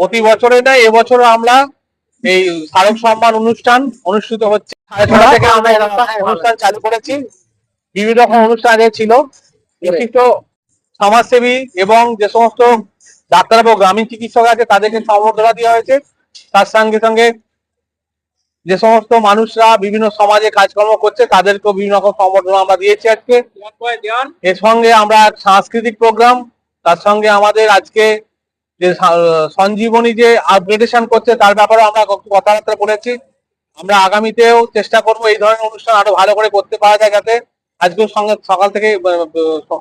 প্রতি বছরে নেয় এবছরও আমরা এই স্মারক সম্মান অনুষ্ঠান অনুষ্ঠিত হচ্ছে। থেকে আমরা অনুষ্ঠান চালু করেছি। বিভিন্ন রকম অনুষ্ঠান এ ছিল। বিশিষ্ট সমাজসেবী এবং যে সমস্ত ডাক্তার এবং গ্রামীণ চিকিৎসক আছে তাদেরকে সম্বর্ধনা দেওয়া হয়েছে। তার সঙ্গে সঙ্গে যে সমস্ত মানুষরা বিভিন্ন সমাজে কাজকর্ম করছে তাদেরকেও বিভিন্ন রকম সম্বর্ধনা আমরা দিয়েছি আজকে। এর সঙ্গে আমরা সাংস্কৃতিক প্রোগ্রাম তার সঙ্গে আমাদের আজকে যে সঞ্জীবনী যে আপগ্রেডেশন করছে, তার ব্যাপারে আমরা কথাবার্তা বলেছি। আমরা আগামীতেও চেষ্টা করব এই ধরনের অনুষ্ঠান আরও ভালো করে করতে পারা যায় যাতে আজকেও সঙ্গে সকাল থেকে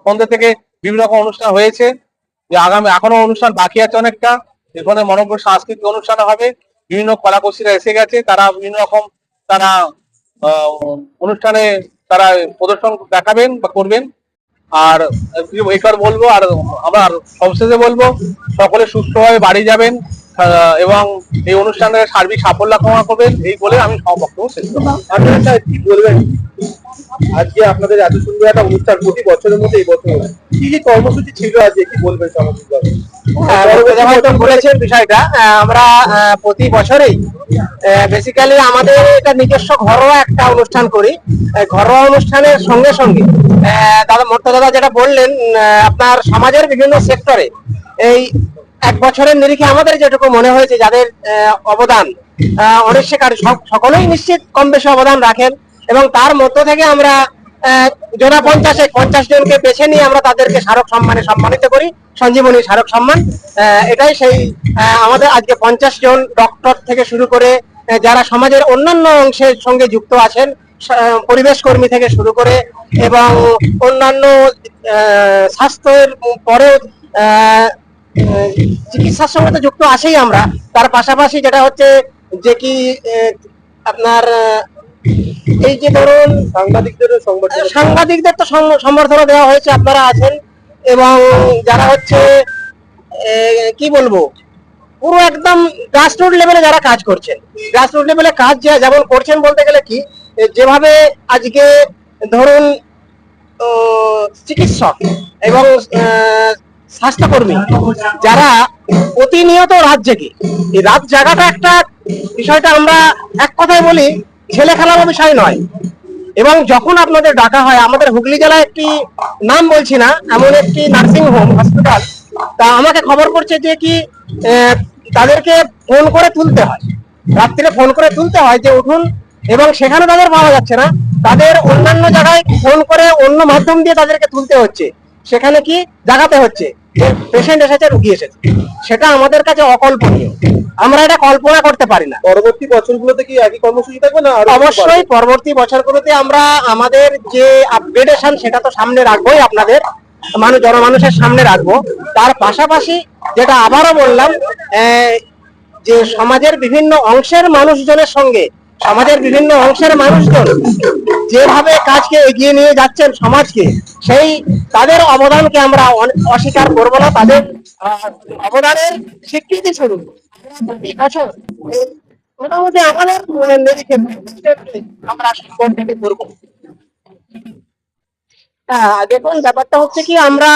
সন্ধ্যে থেকে বিভিন্ন রকম অনুষ্ঠান হয়েছে। যে আগামী, এখনও অনুষ্ঠান বাকি আছে অনেকটা। এখানে মনোজ্ঞ সাংস্কৃতিক অনুষ্ঠান হবে। বিভিন্ন কলাকুশলীরা এসে গেছে। তারা বিভিন্ন রকম, তারা অনুষ্ঠানে তারা প্রদর্শন দেখাবেন বা করবেন। আর এবার বলব, আর আমরা সবশেষে বলব, সকলে সুস্থভাবে বাড়ি যাবেন এবং এই অনুষ্ঠানের সার্বিক সাফল্য কামনা করবেন, এই বলে আমি বক্তব্য শেষ কি বলবেন? আজকে আপনাদের এত সুন্দর একটা অনুষ্ঠান, প্রতি বছরের মধ্যে এই বছর। কি কি কর্মসূচি ছিল আজকে? কি বলবেন হয়তো বলেছেন বিষয়টা। আমরা প্রতি বছরেই বেসিক্যালি আমাদের এটা নিজস্ব ঘরোয়া একটা অনুষ্ঠান করি। ঘরোয়া অনুষ্ঠানের সঙ্গে সঙ্গে দাদা মর্তা দাদা যেটা বললেন আপনার সমাজের বিভিন্ন সেক্টরে এই এক বছরের নিরিখে আমাদের যেটুকু মনে হয়েছে, যাদের অবদান অনস্বীকার সক- সকলেই নিশ্চিত কম বেশি অবদান রাখেন এবং তার মধ্য থেকে আমরা জোড়া পঞ্চাশে পঞ্চাশ জনকে বেছে নিয়ে আমরা তাদেরকে স্মারক সম্মানে সম্মানিত করি। সঞ্জীবনী স্মারক সম্মান। এটাই সেই আমাদের আজকে পঞ্চাশ জন ডক্টর থেকে শুরু করে যারা সমাজের অন্যান্য অংশের সঙ্গে যুক্ত আছেন পরিবেশ কর্মী থেকে শুরু করে এবং অন্যান্য স্বাস্থ্যের পরেও চিকিৎসার সঙ্গে তো যুক্ত আছেই আমরা। তার পাশাপাশি যেটা হচ্ছে যে কি আপনার এই যে ধরুন সাংবাদিকদের সাংবাদিকদের তো সম- সম্বর্ধনা দেওয়া হয়েছে আপনারা আছেন। এবং যারা হচ্ছে কি বলব, পুরো একদম গ্রাসরুট লেভেলে যারা কাজ করছেন। গ্রাসরুট লেভেলে কাজ যেমন করছেন বলতে গেলে কি যেভাবে আজকে ধরুন চিকিৎসক এবং স্বাস্থ্যকর্মী, যারা প্রতিনিয়ত রাত জেগে। এই রাত জাগাটা একটা বিষয়টা আমরা এক কথায় বলি, ছেলে খেলার বিষয় নয়। এবং যখন আপনাদের ডাকা হয়, আমাদের হুগলি জেলায় একটি নাম বলছি না, এমন একটি নার্সিং হোম হসপিটাল তা আমাকে খবর পড়ছে যে কি তাদেরকে ফোন করে তুলতে হয়। রাত্রিরে ফোন করে তুলতে হয় যে উঠুন, এবং সেখানে তাদের পাওয়া যাচ্ছে না। তাদের অন্যান্য জায়গায় ফোন করে অন্য মাধ্যম দিয়ে তাদেরকে তুলতে হচ্ছে। সেখানে কি জাগাতে হচ্ছে। পেশেন্ট এসেছে রুগী এসেছে। সেটা আমাদের কাছে অকল্পনীয়। আমরা এটা কল্পনা করতে পারি না। পরবর্তী বছরগুলোতে কি একই কর্মসূচি থাকবে না অবশ্যই পরবর্তী বছরগুলোতে আমরা আমাদের যে আপগ্রেডেশন সেটা তো সামনে রাখবোই আপনাদের। মানুষ জনমানুষের সামনে রাখব। তার পাশাপাশি যেটা আবারও বললাম আহ, যে সমাজের বিভিন্ন অংশের মানুষজনের সঙ্গে সমাজের বিভিন্ন অংশের মানুষজন যেভাবে কাজকে এগিয়ে নিয়ে যাচ্ছেন সমাজকে, সেই তাদের অবদানকে আমরা অস্বীকার করব না। তাদের অবদানের স্বীকৃতি স্বরূপ মোটামুটি আমাদের আমরা সম্পর্কটি করব দেখুন, ব্যাপারটা হচ্ছে কি, আমরা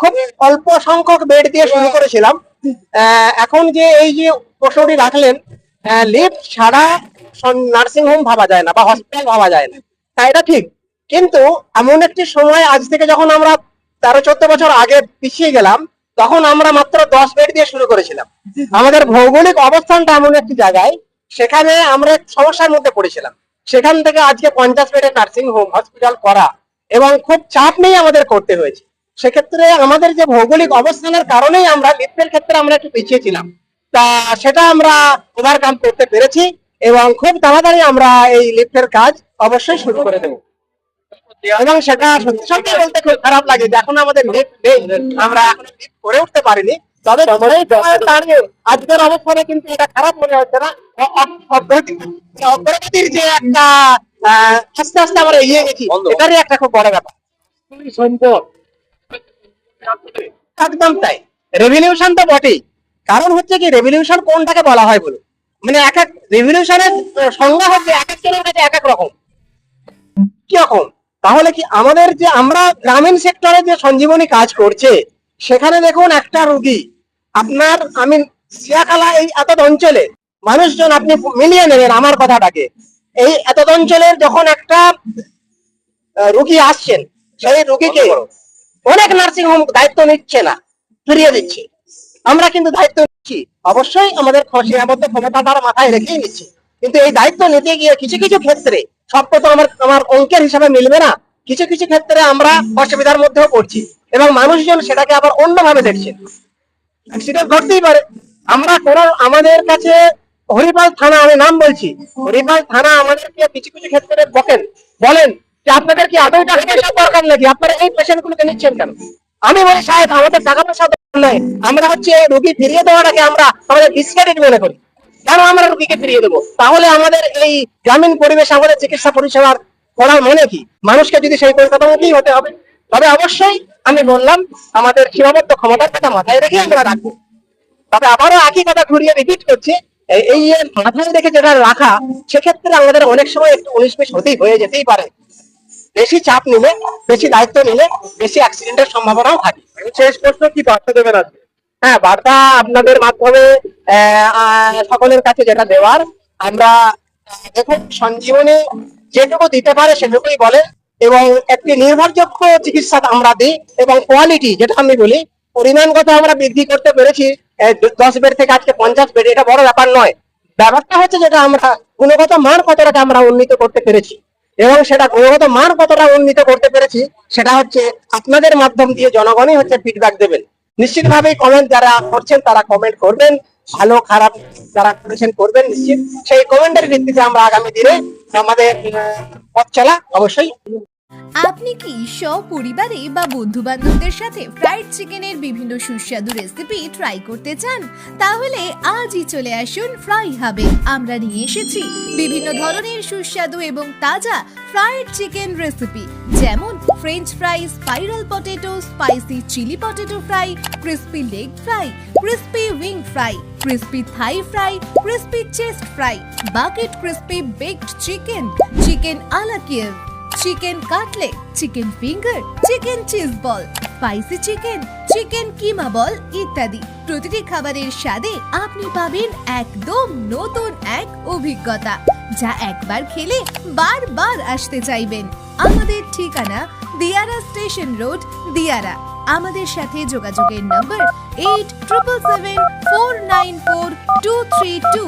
খুব অল্প সংখ্যক বেড দিয়ে শুরু করেছিলাম। এখন যে এই যে প্রশ্নটি রাখলেন লিফট ছাড়া নার্সিং হোম ভাবা যায় না বা হসপিটাল ভাবা যায় না। হ্যাঁ, এটা ঠিক। কিন্তু এমন একটি সময় আজ থেকে যখন আমরা তেরো চোদ্দ বছর আগে পিছিয়ে গেলাম তখন আমরা মাত্র দশ বেড দিয়ে শুরু করেছিলাম। আমাদের ভৌগোলিক অবস্থানটা এমন একটি জায়গায় সেখানে আমরা সমস্যার মধ্যে পড়েছিলাম। সেখান থেকে আজকে পঞ্চাশ বেডের নার্সিং হোম হসপিটাল করা এবং খুব চাপ নেই আমাদের করতে হয়েছে। সেক্ষেত্রে আমাদের যে ভৌগোলিক অবস্থানের কারণেই আমরা লিফটের ক্ষেত্রে আমরা একটু পিছিয়ে ছিলাম। তা সেটা আমরা ওভারকাম করতে পেরেছি এবং খুব তাড়াতাড়ি আমরা এই লিফটের কাজ অবশ্যই শুরু করে দেবো। এবং সেটা সত্যি সত্যি বলতে খুব খারাপ লাগে যে এখন আমাদের লিফট নেই আমরা এখন লিফট করে উঠতে পারিনি। তবে দাঁড়িয়ে আজকের অবস্থানে কিন্তু এটা খারাপ মনে হচ্ছে না। অগ্রগতির যে একটা আস্তে আস্তে আমরা এগিয়ে গেছি এটারই একটা খুব বড় ব্যাপার। সম্পদ। একদম তাই। রেভলিউশন তো বটেই। কারণ হচ্ছে কি রেভলিউশন কোনটাকে বলা হয় বলো মানে এক এক রেভলিউশনের সংজ্ঞা হচ্ছে এক একজনের কাছে এক এক রকম। কীরকম? তাহলে কি আমাদের যে আমরা গ্রামীণ সেক্টরে যে সঞ্জীবনী কাজ করছে সেখানে দেখুন একটা রুগী আপনার আমি সিয়াখালা এই এত অঞ্চলে মানুষজন আপনি মিলিয়ে নেবেন আমার কথাটাকে। এই এত অঞ্চলের যখন একটা রুগী আসছেন সেই রুগীকে অনেক নার্সিং হোম দায়িত্ব নিচ্ছে না ফিরিয়ে দিচ্ছে। আমরা কিন্তু দায়িত্ব নিচ্ছি। অবশ্যই আমাদের সীমাবদ্ধ ক্ষমতাটা মাথায় রেখেই নিচ্ছি। কিন্তু এই দায়িত্ব নিতে গিয়ে কিছু কিছু ক্ষেত্রে সব তো আমার আমার অঙ্কের হিসাবে মিলবে না। কিছু কিছু ক্ষেত্রে আমরা অসুবিধার মধ্যেও পড়ছি। এবং মানুষজন সেটাকে আবার অন্যভাবে দেখছেন অ্যাক্সিডেন্ট ঘটতেই পারে। আমরা কোনো আমাদের কাছে হরিপাল থানা আমি নাম বলছি। হরিপাল থানা আমাদেরকে কিছু কিছু ক্ষেত্রে বকেন। বলেন যে আপনাদের কি আদৌ টাকা দরকার নাকি? আপনারা এই পেশেন্ট গুলোকে নিচ্ছেন কেন? আমি বলি, সাহেব, আমাদের টাকা পয়সা দরকার নাই আমরা হচ্ছে রুগী ফিরিয়ে দেওয়াটাকে আমরা আমাদের ডিসক্রেডিট মনে করি। কেন আমরা রুগীকে ফিরিয়ে দেবো? তাহলে আমাদের এই গ্রামীণ পরিবেশ, আমাদের চিকিৎসা পরিষেবার করার মানে কি? মানুষকে যদি সেই পরিকাঠামো মতোই হতে হবে, তবে অবশ্যই আমি বললাম, আমাদের সীমাবদ্ধ ক্ষমতার কথা মাথায় রেখে আমরা রাখব। তবে আবারও একই কথা ঘুরিয়ে রিপিট করছি, এই মাথায় রেখে যেটা রাখা, সেক্ষেত্রে আমাদের অনেক সময় একটু উনিশ বিশ হতেই হয়ে যেতেই পারে। বেশি চাপ নিলে বেশি দায়িত্ব নিলে বেশি অ্যাক্সিডেন্টের সম্ভাবনাও থাকে। শেষ প্রশ্ন কি বার্তা দেবেন আজকে? হ্যাঁ বার্তা আপনাদের মাধ্যমে সকলের কাছে যেটা দেওয়ার আমরা দেখুন সঞ্জীবনী যেটুকু দিতে পারে সেটুকুই বলে এবং একটি নির্ভরযোগ্য চিকিৎসা আমরা দিই এবং কোয়ালিটি যেটা আমি বলি পরিমাণগত আমরা বৃদ্ধি করতে পেরেছি দশ বেড থেকে আজকে পঞ্চাশ বেড এটা বড় ব্যাপার নয়। ব্যাপারটা হচ্ছে যেটা আমরা গুণগত মান কতটাকে আমরা উন্নীত করতে পেরেছি। এবং সেটা গুণগত মান কতটা উন্নীত করতে পেরেছি, সেটা হচ্ছে আপনাদের মাধ্যম দিয়ে জনগণই হচ্ছে ফিডব্যাক দেবেন। নিশ্চিতভাবেই কমেন্ট যারা করছেন, তারা কমেন্ট করবেন, ভালো, খারাপ যারা করেছেন করবেন, নিশ্চিত সেই কমেন্টের ভিত্তিতে আমরা আগামী দিনে আমাদের পথ চলা অবশ্যই আপনি কি সপরিবারে বা বন্ধু বান্ধবদের সাথে ফ্রাইড চিকেনের বিভিন্ন সুস্বাদু রেসিপি ট্রাই করতে চান? তাহলে আজই চলে আসুন ফ্রাই হাবে আমরা নিয়ে এসেছি বিভিন্ন ধরনের সুস্বাদু এবং তাজা ফ্রাইড চিকেন রেসিপি যেমন French fry spiral potato spicy chilli potato fry crispy leg fry crispy wing fry crispy thigh fry crispy chest fry bucket crispy baked chicken chicken a la Kiev chicken cutlet chicken finger, chicken cheese ball, spicy chicken chicken keema ball ইত্যাদি। প্রতিটি খাবারের স্বাদে আপনি পাবেন একদম নতুন এক অভিজ্ঞতা, যা একবার খেলে বারবার আসতে চাইবেন। আমাদের ঠিকানা দিয়ারা স্টেশন রোড, দিয়ারা। আমাদের সাথে যোগাযোগের number eight triple seven four nine four two three two.